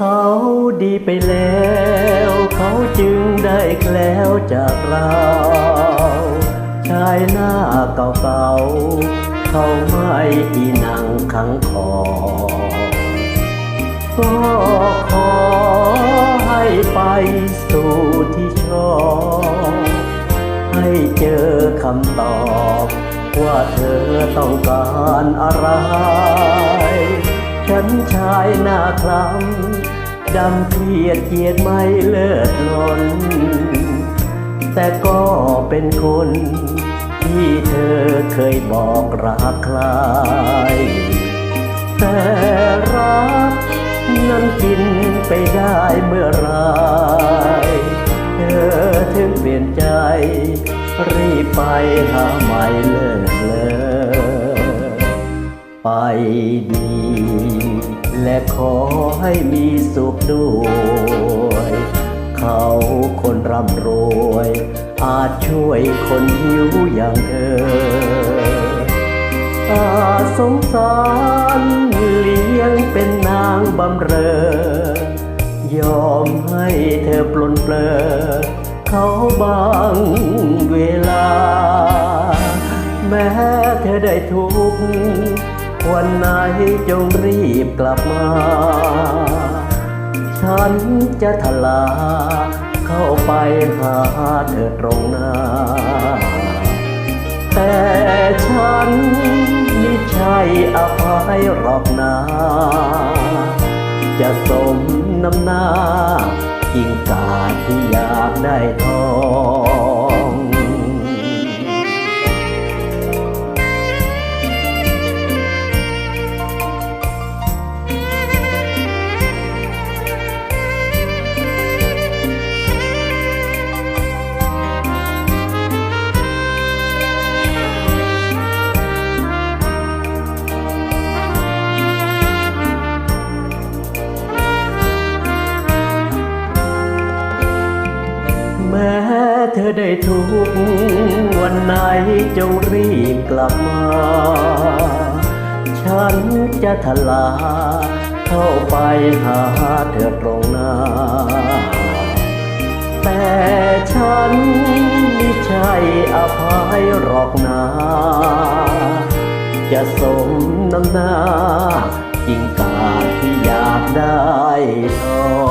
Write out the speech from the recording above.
ขาดีไปแล้ว เขาจึงได้แคล้วจากเราชายหน้าเก่าๆเขาไม่อีนังขังคอก็ขอให้ไปสู่ที่ชอบให้เจอคำตอบ ว่าเธอต้องการอะไร ดำเครียดเกียดไม่เลิศลนแต่ก็เป็นคน ที่เธอเคยบอกรักใครแต่รักนั้นกินไปได้เมื่อไรเธอถึงเปลี่ยนใจ รีบไปหาใหม่เลิศเลอไปดี และขอให้มีสุขด้วย เขาคนร่ำรวย อาจช่วยคนหิวอย่างเธออาสงสารเลี้ยงเป็นนางบำเรอยอมให้เธอปลนเปลอเขาบางเวลา แม้เธอได้ทุกข์ วันไหนจงรีบกลับมา ฉันจะทลา เข้าไปหาเธอตรงหน้า แต่ฉันไม่ใช่อภัยหรอกนาจะสมน้ำหน้ากิ่งกาที่อยากได้ทอ เธอได้ทุกวันไหนจงรีบกลับมา ฉันจะทลา เข้าไปหาเธอตรงหน้า แต่ฉันไม่ใช่อภัยหรอกนา จะสมน้ำหน้ากิ่งกาที่อยากได้ทอง